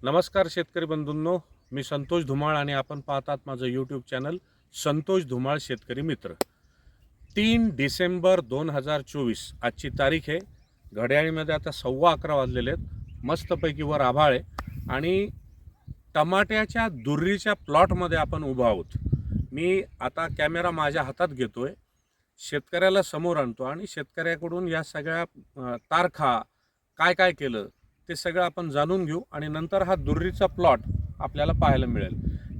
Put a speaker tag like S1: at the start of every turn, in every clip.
S1: नमस्कार शेतकरी बंधूंनो मी संतोष धुमाळ आणि आपण पाहतात माझं यूट्यूब चॅनल संतोष धुमाळ शेतकरी मित्र. तीन डिसेंबर दोन हजार चोवीस आजची तारीख आहे. घड्याळीमध्ये आता सव्वा अकरा वाजलेले आहेत. मस्तपैकी वर आभाळ आहे. आणि टमाट्याच्या दुर्रीच्या प्लॉटमध्ये आपण उभा आहोत. मी आता कॅमेरा माझ्या हातात घेतो आहे शेतकऱ्याला समोर आणतो आणि शेतकऱ्याकडून या सगळ्या तारखा काय काय केलं ते सगळं आपण जाणून घेऊ आणि नंतर हा दुर्रीचा प्लॉट आपल्याला पाहायला मिळेल.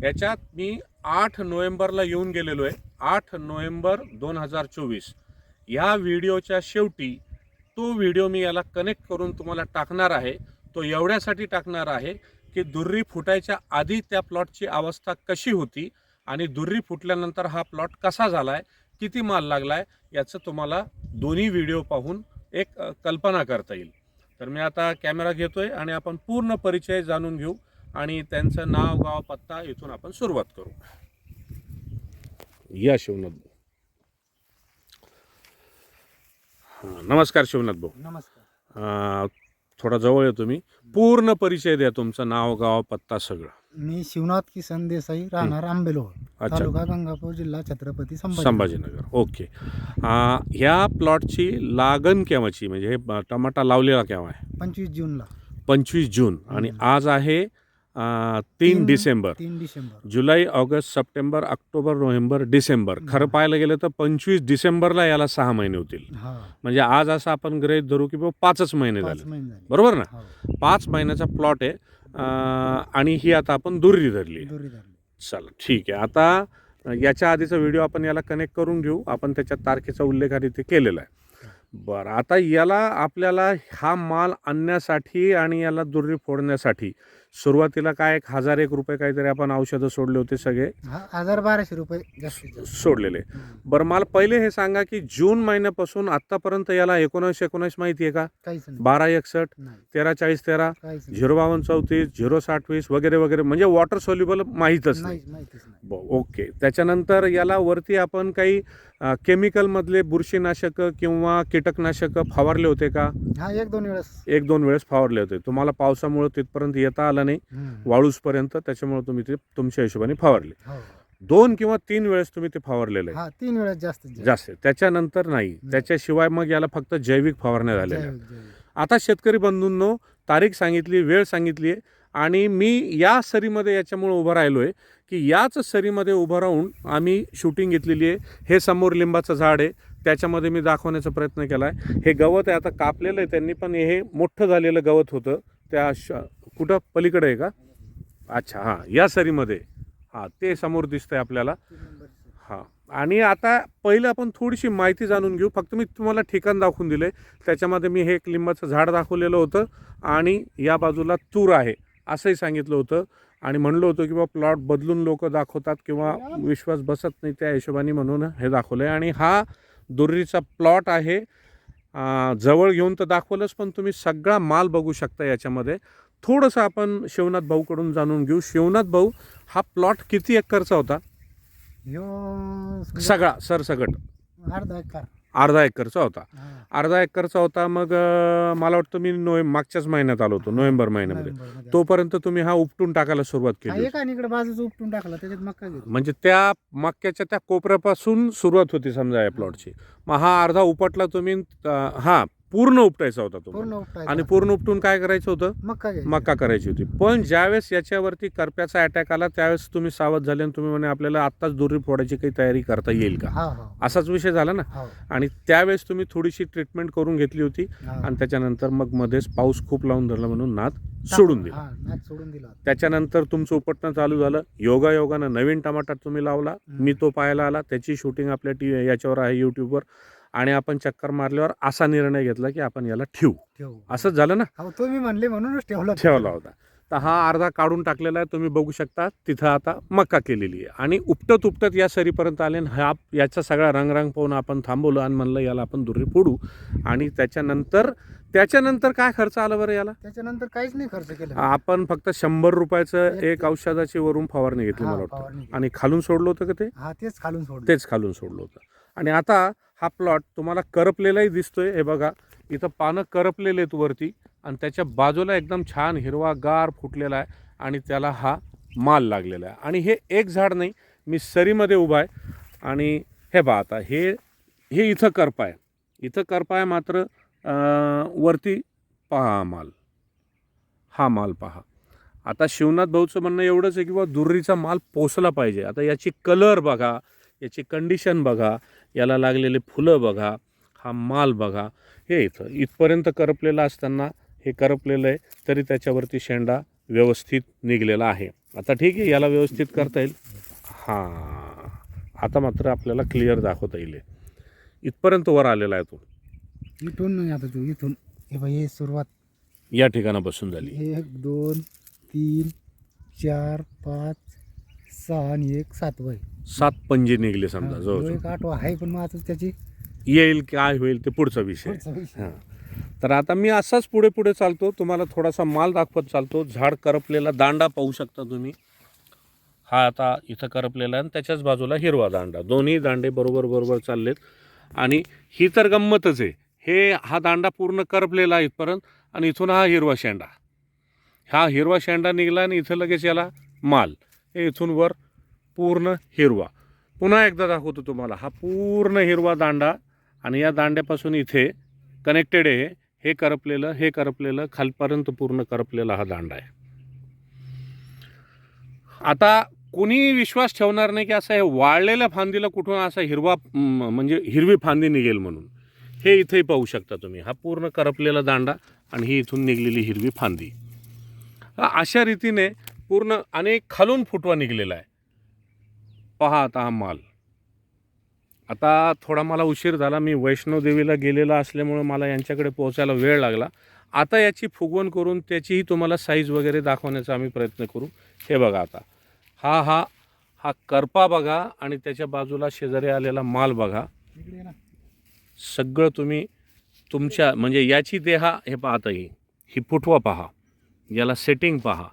S1: याच्यात मी आठ नोव्हेंबरला येऊन गेलेलो आहे. आठ नोव्हेंबर दोन हजार चोवीस. ह्या व्हिडिओच्या शेवटी तो व्हिडिओ मी याला कनेक्ट करून तुम्हाला टाकणार आहे. तो एवढ्यासाठी टाकणार आहे की दुर्री फुटायच्या आधी त्या प्लॉटची अवस्था कशी होती आणि दुर्री फुटल्यानंतर हा प्लॉट कसा झाला आहे किती माल लागला आहे याचं तुम्हाला दोन्ही व्हिडिओ पाहून एक कल्पना करता येईल. तर मी आता कॅमेरा घेतोय आणि आपण पूर्ण परिचय जाणून घेऊ आणि त्यांचं नाव गाव पत्ता इथून आपण सुरुवात करू. या शिवनाथ भाऊ. हां, नमस्कार शिवनाथ भाऊ.
S2: नमस्कार.
S1: अं, थोडा जवळ येतो मी. पूर्ण परिचय द्या तुमचं नाव गाव पत्ता सगळं.
S2: मी शिवनाथ किसन देसाई राहणार
S1: अच्छा.
S2: तालुका गंगापूर जिल्हा छत्रपती संभाजी
S1: संभाजीनगर. ओके. ह्या प्लॉटची लागण केव्हाची? म्हणजे हे ब- टमाटा लावलेला केव्हा आहे?
S2: पंचवीस जूनला.
S1: पंचवीस जून. आणि
S2: हम्म.
S1: आज आहे तीन डिसेंबर.
S2: तीन डिसेंबर.
S1: जुलै August September October November December. खरं. पाहायला गेलं तर पंचवीस डिसेंबरला याला सहा महिने होतील.
S2: हा.
S1: म्हणजे आज असं आपण गृहीत धरू की बाबा पाचच महिने
S2: पाच
S1: झाले.
S2: महिने झाले.
S1: बरोबर ना?
S2: हो,
S1: पाच महिन्याचा प्लॉट आहे. आणि ही आता आपण दुर्री धरली
S2: दोरी धरली.
S1: चला ठीक आहे. आता याच्या आधीचा व्हिडिओ आपण याला कनेक्ट करून घेऊ. आपण त्याच्या तारखेचा उल्लेख आधी ते केलेला आहे. बरं आता याला आपल्याला हा माल आणण्यासाठी आणि याला दुर्री फोडण्यासाठी सुरुवातीला काय एक हजार एक रुपये काहीतरी आपण औषधं सोडले होते सगळे.
S2: हजार बाराशे रुपये जास्तीत जास्त.
S1: सोडलेले. बरं मला पहिले हे सांगा की जून महिन्यापासून आतापर्यंत याला एकोणीसशे एकोणीस माहिती आहे का?
S2: काहीच नाही.
S1: बारा एकसष्ट
S2: नाही.
S1: तेरा चाळीस तेरा
S2: काहीच नाही.
S1: झिरो बावन्न चौतीस झिरो साठ वीस वगैरे वगैरे. म्हणजे वॉटर सोल्युबल माहीतच नाही.
S2: नाही माहितीच नाही.
S1: ब- ओके. त्याच्यानंतर याला वरती आपण काही अ, केमिकलमधले बुरशीनाशक किंवा कीटकनाशक फवारले होते का?
S2: हा एक दोन वेळेस.
S1: एक दोन वेळेस फवारले होते. तुम्हाला पावसामुळे तिथपर्यंत येता आलं नाही
S2: हम्म.
S1: वाळूसपर्यंत त्याच्यामुळे तुम्ही ते तुमच्या हिशोबाने फवारले.
S2: हो.
S1: दोन किंवा तीन वेळेस तुम्ही ते फवारलेलं आहे.
S2: हा तीन वेळेस जास्त
S1: जास्त. त्याच्यानंतर नाही. त्याच्याशिवाय मग याला फक्त जैविक फवारण्या झालेल्या. आता शेतकरी बंधूंनो तारीख सांगितली वेळ सांगितली आहे. आणि मी या सरीमध्ये याच्यामुळे उभं राहिलो आहे की याच सरीमध्ये उभं राहून आम्ही शूटिंग घेतलेली आहे. हे समोर लिंबाचं झाड आहे. त्याच्यामध्ये मी दाखवण्याचा प्रयत्न केला आहे हे गवत आहे. आता कापलेलं आहे त्यांनी पण हे मोठं झालेलं गवत होतं. त्या श कुठं? पलीकडे आहे का? अच्छा हां या सरीमध्ये. हां ते समोर दिसतं
S2: आहे आपल्याला.
S1: हां आणि आता पहिलं आपण थोडीशी माहिती जाणून घेऊ. फक्त मी तुम्हाला ठिकाण दाखवून दिले त्याच्यामध्ये मी हे एक लिंबाचं झाड दाखवलेलं होतं आणि या बाजूला तूर आहे असंही सांगितलं होतं. आणि म्हणलं होतं की बा प्लॉट बदलून लोक दाखवतात किंवा विश्वास बसत नाही त्या हिशोबाने म्हणून हे दाखवलं आहे आणि हा दुर्रीचा प्लॉट आहे. जवळ घेऊन तर दाखवलंच पण तुम्ही सगळा माल बघू शकता याच्यामध्ये. थोडंसं आपण शिवनाथ भाऊकडून जाणून घेऊ. शिवनाथ भाऊ हा प्लॉट किती एकरचा होता? सगळा सरसगट.
S2: अर्धा एकर.
S1: अर्धा एकरचा होता. अर्धा एकरचा होता मग मला वाटतं मी नोव्हे मागच्याच महिन्यात आलो होतो नोव्हेंबर महिन्यामध्ये. तोपर्यंत तुम्ही हा उपटून टाकायला सुरुवात केली
S2: उपटून टाकला त्याच्यात मक्का
S1: म्हणजे त्या मक्याच्या त्या कोपऱ्यापासून सुरुवात होती समजा या प्लॉटची. मग हा अर्धा उपटला तुम्ही हा पूर्ण उपटायचा होता
S2: पूर्ण उपटायचा.
S1: आणि पूर्ण उपटून काय करायचं होतं?
S2: मक्का
S1: करायची होती. पण ज्यावेळेस याच्यावरती करप्याचा अटॅक आला त्यावेळेस तुम्ही सावध झाले आणि तुम्ही म्हणे आपल्याला आत्ताच दोरी फोडायची काही तयारी करता येईल का?
S2: हा हा.
S1: असाच विषय झाला ना.
S2: हो.
S1: आणि त्यावेळेस तुम्ही थोडीशी ट्रीटमेंट करून घेतली होती. आणि त्याच्यानंतर मग मध्येच पाऊस खूप लावून धरला म्हणून नाद सोडून दिला.
S2: हा नाच सोडून दिला.
S1: त्याच्यानंतर तुमचं उपटणं चालू झालं. योगा योगानं नवीन टमाटा तुम्ही लावला. मी तो पाहायला आला. त्याची शूटिंग आपल्या टी याच्यावर आहे यूट्यूबवर आणि आपण चक्कर मारल्यावर असा निर्णय घेतला की आपण याला ठेवू.
S2: ठेवू.
S1: असंच झालं ना?
S2: हो तुम्ही म्हणले म्हणूनच ठेवला
S1: ठेवला होता. तर हा अर्धा काढून टाकलेला आहे तुम्ही बघू शकता. तिथं आता मक्का केलेली आहे. आणि उपटत उपटत या सरीपर्यंत आले आणि हा याचा सगळा रंगरंग पाहून आपण थांबवलं आणि म्हणलं याला आपण दुर्री फोडू. आणि त्याच्यानंतर त्याच्यानंतर काय खर्च आला बरं याला?
S2: त्याच्यानंतर काहीच नाही खर्च केला.
S1: आपण फक्त शंभर रुपयाचं
S2: एक-
S1: औषधाची वरून फवारणी घेतली मला वाटतं. आणि खालून सोडलं होतं का ते?
S2: हा तेच खालून सोडलं.
S1: तेच खालून सोडलं होतं. आणि आता हा प्लॉट तुम्हाला करपलेलाही दिसतोय. हे बघा इथं पानं करपलेले आहेत वरती आणि त्याच्या बाजूला एकदम छान हिरवा गार फुटलेला आहे आणि त्याला हा माल लागलेला आहे. आणि हे एक झाड नाही मी सरीमध्ये उभा आहे. आणि हे बा आता हे हे इथं करपा आहे. इथं करपा आहे मात्र वरती पहा माल. हा माल पहा. आता शिवनाथ भाऊचं म्हणणं एवढंच आहे की बाबा दुर्रीचा माल पोचला पाहिजे. आता याची कलर बघा याची कंडिशन बघा. याला लागलेले फुलं बघा हा माल बघा. हे इथं इथपर्यंत करपलेलं असताना हे करपलेलं आहे तरी त्याच्यावरती शेंडा व्यवस्थित निघलेला आहे. आता ठीक आहे याला व्यवस्थित करता येईल. हां आता मात्र आपल्याला क्लिअर दाखवता येईल. इथपर्यंत वर आलेला आहे तो.
S2: इथून नाही आता तू इथून. हे बाई हे सुरुवात.
S1: या ठिकाणापासून झाली.
S2: एक दोन तीन चार पाच सहा आणि एक सात बाई
S1: सात पंजे निघले समजा
S2: हा,
S1: जवळ
S2: एक आठवा आहे पण मग आता त्याची
S1: येईल काय होईल ते पुढचा विषय.
S2: पुढचा विषय.
S1: हां. तर आता मी असाच पुढे पुढे चालतो तुम्हाला थोडासा माल दाखवत चालतो. झाड करपलेला दांडा पाहू शकता तुम्ही. हा आता इथं करपलेला आहे आणि त्याच्याच बाजूला हिरवा दांडा. दोन्ही दांडे बरोबर बरोबर चाललेत. आणि ही तर गंमतच आहे. हे हा दांडा पूर्ण करपलेला आहे इथपर्यंत आणि इथून हा हिरवा शेंडा. हा हिरवा शेंडा निघाला आणि इथं लगेच याला माल. हे इथून वर पूर्ण हिरवा. पुन्हा एकदा दाखवतो तुम्हाला. हा पूर्ण हिरवा दांडा आणि या दांड्यापासून इथे कनेक्टेड आहे. हे करपलेलं हे करपलेलं खालपर्यंत पूर्ण करपलेला हा दांडा आहे. आता कुणी विश्वास ठेवणार नाही की असं हे वाळलेल्या फांदीला कुठून असा हिरवा म्हणजे हिरवी फांदी निघेल म्हणून. हे इथेही पाहू शकता तुम्ही. हा पूर्ण करपलेला दांडा आणि ही इथून निघलेली हिरवी फांदी. अशा रीतीने पूर्ण आणि खालून फुटवा निघलेला आहे. पहा आता हा माल. आता थोडा मला उशीर झाला मी वैष्णोदेवीला गेलेला असल्यामुळं मला यांच्याकडे पोहोचायला वेळ लागला. आता याची फुगवण करून त्याचीही तुम्हाला साईज वगैरे दाखवण्याचा आम्ही प्रयत्न करू. हे बघा आता. हा हा हा करपा बघा आणि त्याच्या बाजूला शेजारी आलेला माल बघा. सगळं तुम्ही तुमच्या म्हणजे याची देहा हे पाहता ही. ही फुटवा पहा. याला सेटिंग पहा.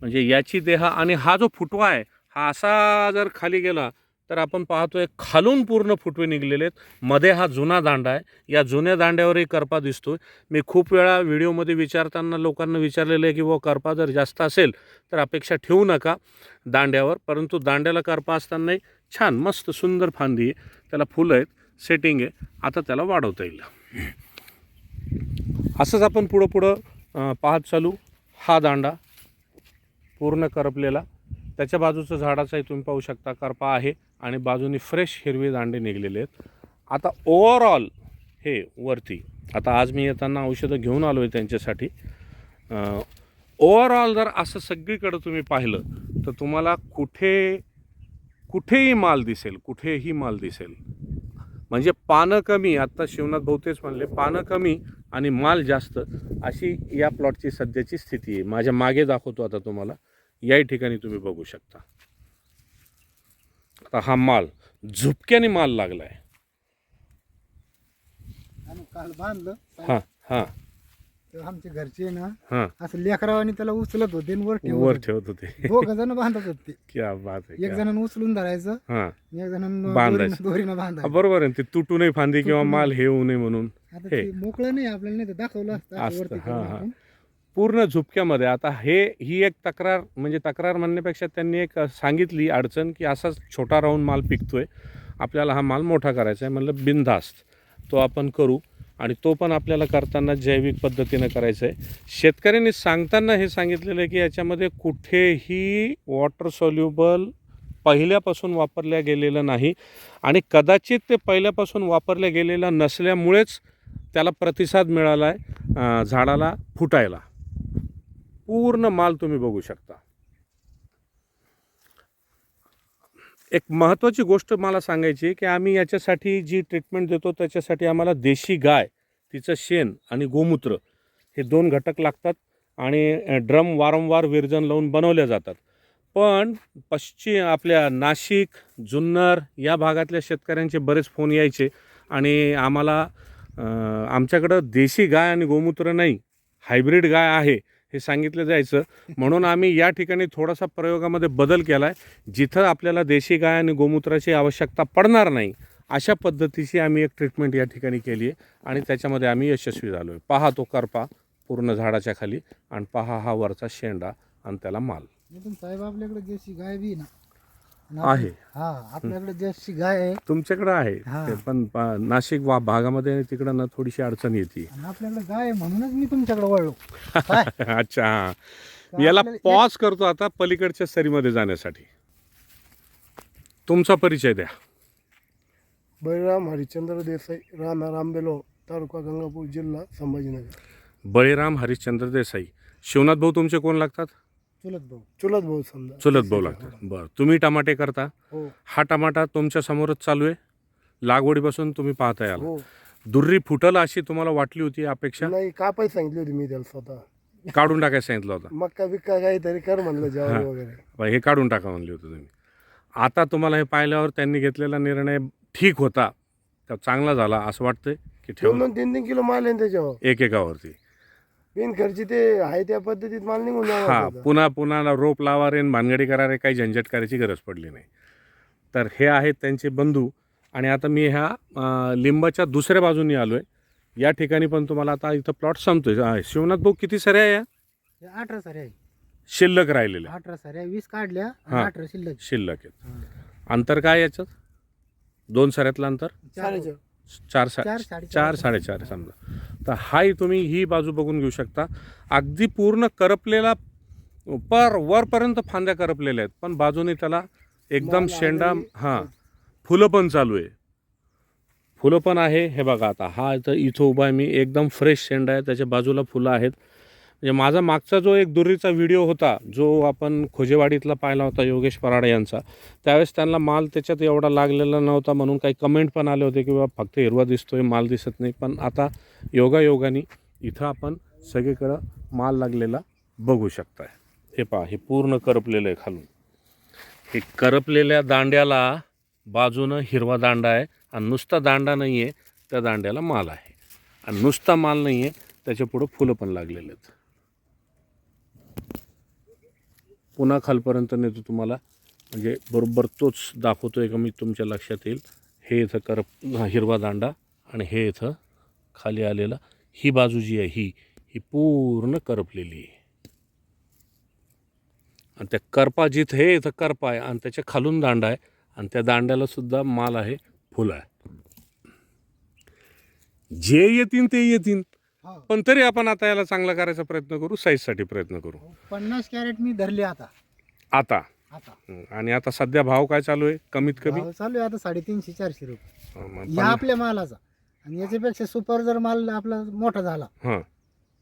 S1: म्हणजे याची देहा आणि हा जो फुटवा आहे हा असा जर खाली गेला तर आपण पाहतोय खालून पूर्ण फुटवे निघलेले आहेत. मध्ये हा जुना दांडा आहे. या जुन्या दांड्यावरही करपा दिसतो मी खूप वेळा व्हिडिओमध्ये विचारताना लोकांना विचारलेलं आहे की व करपा जर जास्त असेल तर अपेक्षा ठेवू नका दांड्यावर. परंतु दांड्याला करपा असतानाही छान मस्त सुंदर फांदी आहे. त्याला फुलं आहेत सेटिंग आहे. आता त्याला वाढवता येईल. असंच आपण पुढं पुढं पाहत चालू. हा दांडा. पूर्ण करपलेला. त्याच्या बाजूचं झाडाचाही तुम्ही पाहू शकता करपा आहे आणि बाजूनी फ्रेश हिरवे दांडे निघलेले आहेत. आता ओवरऑल हे वरती आता आज मी येताना औषधं घेऊन आलो आहे त्यांच्यासाठी ओवरऑल जर असं सगळीकडं तुम्ही पाहिलं तर तुम्हाला कुठे कुठेही माल दिसेल कुठेही माल दिसेल. म्हणजे पानं कमी आत्ता शिवनाथ बहुतेच म्हणले पानं कमी आणि माल जास्त अशी या प्लॉटची सध्याची स्थिती आहे. माझ्या मागे दाखवतो आता तुम्हाला. याही ठिकाणी तुम्ही बघू शकता. आता हा माल झुपक्याने माल लागला आहे
S2: काल बांधलं.
S1: हां हां.
S2: तर आमचे घरचे ना
S1: हां.
S2: असं लेकरावानी त्याला उचलत होते आणि वर
S1: वर
S2: ठेवत
S1: ठेवत होते.
S2: होते. दोघं जण बांधत होते.
S1: क्या बात आहे
S2: एक
S1: क्या-
S2: जणांना उचलून धरायचं
S1: हां.
S2: आणि एक जणांना
S1: बांधायचं.
S2: दोरीनं- दोरीनं बांधायचं
S1: बरोबर आहे. ते तुटू नये फांदी किंवा. माल हे होऊ नये म्हणून.
S2: आता
S1: हे.
S2: ते मोकळं नाही आपल्याला नाही तर दाखवलं असतं वरती
S1: हा, हा. पूर्ण झुपक्यामध्ये. आता हे ही एक तक्रार म्हणजे तक्रार म्हणण्यापेक्षा त्यांनी एक सांगितली अडचण की असाच छोटा राहून माल पिकतोय. आपल्याला हा माल मोठा करायचा आहे म्हणलं बिनधास्त. तो आपण करू आणि तो पण आपल्याला करताना जैविक पद्धतीनं करायचं आहे. शेतकऱ्यांनी सांगताना हे सांगितलेलं आहे की याच्यामध्ये कुठेही वॉटर सॉल्युबल पहिल्यापासून वापरल्या गेलेलं नाही आणि कदाचित ते पहिल्यापासून वापरल्या गेलेलं नसल्यामुळेच त्याला प्रतिसाद मिळाला आहे झाडाला फुटायला. पूर्ण माल तुम्ही बघू शकता. एक महत्त्वाची गोष्ट मला सांगायची आहे की आम्ही याच्यासाठी जी ट्रीटमेंट देतो त्याच्यासाठी आम्हाला देशी गाय तिचं शेण आणि गोमूत्र हे दोन घटक लागतात आणि ड्रम वारंवार विरजन लावून बनवल्या जातात. पण पश्चिम आपल्या नाशिक जुन्नर या भागातल्या शेतकऱ्यांचे बरेच फोन यायचे आणि आम्हाला आमच्याकडं देशी गाय आणि गोमूत्र नाही हायब्रिड गाय आहे हे सांगितलं जायचं. म्हणून आम्ही या ठिकाणी थोडासा प्रयोगामध्ये बदल केला आहे जिथं आपल्याला देशी गाय आणि गोमूत्राची आवश्यकता पडणार नाही अशा पद्धतीची आम्ही एक ट्रीटमेंट या ठिकाणी केली आहे. आणि त्याच्यामध्ये आम्ही यशस्वी झालो आहे. पहा तो करपा पूर्ण झाडाच्या खाली आणि पहा हा वरचा शेंडा आणि त्याला माल.
S2: साहेब आपल्याकडे देशी गाय बी ना.
S1: आहे.
S2: हा आपल्याकडे जशी गाय आहे.
S1: तुमच्याकडं आहे.
S2: हा.
S1: ते पण प- नाशिक वा भागामध्ये तिकडं ना थोडीशी अडचण येते.
S2: आणि आपल्याकडे गाय आहे म्हणूनच मी तुमच्याकडे वळलो. काय?
S1: अच्छा हा.
S2: तर
S1: याला
S2: आपल्याला एक-
S1: पॉज करतो आता पलीकडच्या सरीमध्ये जाण्यासाठी. तुमचा परिचय द्या.
S3: बळीराम हरिश्चंद्र देसाई राहणार आंबेलो तालुका गंगापूर जिल्हा संभाजीनगर.
S1: बळीराम हरिश्चंद्र देसाई. शिवनाथ भाऊ तुमचे कोण लागतात?
S2: चुलत भाऊ.
S3: चुलत भाऊ समजा.
S1: चुलत भाऊ लागतात. बरं. तुम्ही टमाटे करता?
S3: हो.
S1: हा टमाटा तुमच्या समोरच चालू आहे? लागवडीपासून तुम्ही पाहता याल.
S3: हो.
S1: दुर्री फुटल अशी तुम्हाला वाटली होती अपेक्षा?
S3: नाही कापाय सांगितली होती मी त्याला स्वतः.
S1: काढून टाकायला सांगितलं होतं.
S3: मक्का बिक्का काहीतरी कर म्हणलं जेवण वगैरे.
S1: बा, हे काढून टाका म्हणले होते तुम्ही. आता तुम्हाला हे पाहिल्यावर त्यांनी घेतलेला निर्णय ठीक होता. का चांगला झाला असं वाटतंय की
S3: दोन
S1: ठेवून
S3: दोन तीन तीन किलो माल आहे ना त्याच्यावर.
S1: एक एकावरती
S3: बिन खर्ची ते आहे त्या पद्धतीत माल निघून
S1: हा
S3: जाणार होता.
S1: पुन्हा पुन्हा रोप लावा रे न भानगडी करा रे काही झंझट करायची गरज पडली नाही. तर हे आहेत त्यांचे बंधू आणि आता मी ह्या अं, लिंबाच्या दुसऱ्या बाजूनी आलो आहे या ठिकाणी पण तुम्हाला आता इथं प्लॉट संपतोय हा, शिवनाथ भाऊ किती सऱ्या आहे या?
S2: हे अठरा सारे आहे
S1: शिल्लक राहिलेल्या.
S2: अठरा सारे वीस काढल्या आणि
S1: हा.
S2: अठरा शिल्लक
S1: शिल्लक आहेत.
S2: हा.
S1: अंतर काय याच्यात दोन सऱ्यातलं अंतर?
S2: चार.
S1: चार सा
S2: चार साडेचार
S1: चार साडेचार समजा. तर हाही तुम्ही ही बाजू बघून घेऊ शकता. अगदी पूर्ण करपलेला पर वरपर्यंत फांद्या करपलेल्या आहेत. पण बाजूने त्याला एकदम शेंडा. हां. फुलं पण चालू आहे. फुलं पण आहे. हे बघा आता हा इथं इथं उभा आहे मी. एकदम फ्रेश शेंडा आहे. त्याच्या बाजूला फुलं आहेत. म्हणजे माझा मागचा जो एक दुरीचा व्हिडिओ होता जो आपण खोजेवाडीतला पाहिला होता योगेश पराडे यांचा त्यावेळेस त्यांना माल त्याच्यात एवढा लागलेला नव्हता म्हणून काही कमेंट पण आले होते की बाबा फक्त हिरवा दिसतोय माल दिसत नाही. पण आता योगायोगाने इथं आपण सगळीकडं माल लागलेला बघू शकताय. हे पहा हे पूर्ण करपलेलं आहे खालून. हे करपलेल्या दांड्याला बाजूनं हिरवा दांडा आहे आणि नुसता दांडा नाही आहे त्या दांड्याला माल आहे. आणि नुसता माल नाही आहे त्याच्या पुढं फुलं पण लागलेले आहेत. पुन्हा खालपर्यंत नेतो तुम्हाला. म्हणजे बरोबर तोच दाखवतो आहे का मी तुमच्या लक्षात येईल. हे इथं करप हिरवा दांडा आणि हे इथं खाली आलेला ही बाजू जी आहे ही ही पूर्ण करपलेली आहे. आणि त्या करपा जिथं हे इथं करपा आहे आणि त्याच्या खालून दांडा आहे आणि त्या दांड्याला सुद्धा माल आहे फुलं आहे. जे येतील ते येतील. पण तरी आपण आता याला चांगला करायचा प्रयत्न करू साईजसाठी प्रयत्न करू.
S2: पन्नास कॅरेट मी धरले आता.
S1: आता?
S2: आता.
S1: हं, आणि आता सध्या भाव काय चालू आहे? कमीत कमी?
S2: भाव चालू आहे आता साडेतीनशे चारशे रुपये.
S1: हं, मग
S2: या आपल्या मालाचा. आणि याच्यापेक्षा सुपर जर माल आपला मोठा झाला
S1: हं,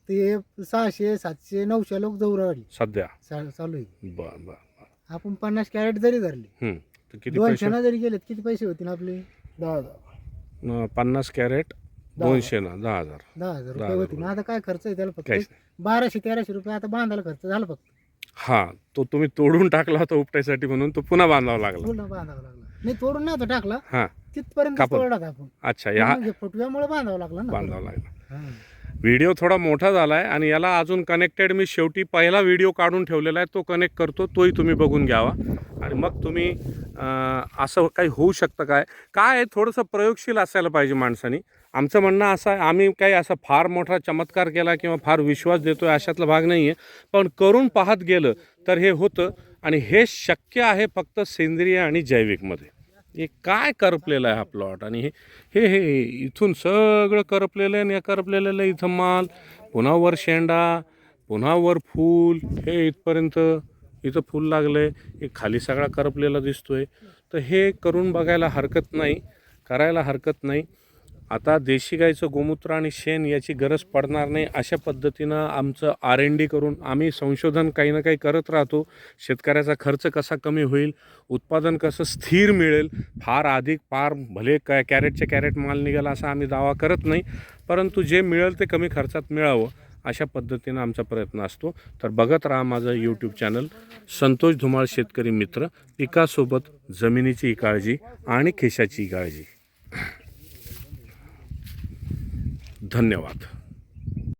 S2: तर हे सहाशे सातशे नऊशे लोक जवळ
S1: सध्या?
S2: चालू आहे.
S1: बर बर
S2: आपण पन्नास कॅरेट जरी धरले
S1: हं, तर किती
S2: दोनशे
S1: पैसे?
S2: ना जरी गेलेत किती पैसे होतील आपले?
S3: दहा दहा.
S1: अं, पन्नास कॅरेट दोनशे ना दहा हजार.
S2: दहा हजार रुपये
S1: हजार
S2: होतील. आता काय खर्च आहे त्याला फक्त?
S1: काहीच
S2: बाराशे तेराशे रुपये आता बांधायला खर्च झाला फक्त.
S1: हा तो तुम्ही तोडून टाकला होता उपटायसाठी म्हणून तो पुन्हा बांधावा लागला.
S2: पूर्ण बांधावा लागला. नाही तोडून नव्हता टाकला.
S1: हा.
S2: तिथपर्यंत
S1: कापून.
S2: तोडला होता आपण.
S1: अच्छा या
S2: म्हणजे फुटव्यामुळे बांधावं लागलं ना.
S1: बांधावा लागला.
S2: हा.
S1: व्हिडिओ थोडा मोठा झाला आहे आणि याला अजून कनेक्टेड मी शेवटी पहिला व्हिडिओ काढून ठेवलेला आहे. तो कनेक्ट करतो तोही तुम्ही बघून घ्यावा. आणि मग तुम्ही अं, असं काही होऊ शकतं काय? काय आहे? थोडंसं प्रयोगशील असायला पाहिजे माणसानी. आमचं म्हणणं असं आहे आम्ही काही असा फार मोठा चमत्कार केला किंवा फार विश्वास देतोय अशातला भाग नाही आहे पण करून पाहत गेलं तर हे होतं आणि हे शक्य आहे फक्त सेंद्रिय आणि जैविकमध्ये. हे काय करपलेलं आहे हा प्लॉट आणि हे हे हे इथून सगळं करपलेलं आहे आणि या करपलेलं इथं माल पुन्हा वर शेंडा पुन्हा वर फूल हे इथपर्यंत इथं फूल लागलं आहे हे खाली सगळा करपलेला दिसतोय. तर हे करून बघायला हरकत नाही करायला हरकत नाही. आता देशी गाईचं गोमूत्र आणि शेण याची गरज पडणार नाही अशा पद्धतीनं आमचं आर एन डी करून आम्ही संशोधन काही ना काही करत राहतो. शेतकऱ्याचा खर्च कसा कमी होईल उत्पादन कसं स्थिर मिळेल फार अधिक फार भले काय कॅरेटचे कॅरेट माल निघाला असा आम्ही दावा करत नाही परंतु जे मिळेल ते कमी खर्चात मिळावं अशा पद्धतीनं आमचा प्रयत्न असतो. तर बघत राहा माझं यूट्यूब चॅनल संतोष धुमाळ शेतकरी मित्र पिकासोबत जमिनीची काळजी आणि खेशाची काळजी. धन्यवाद.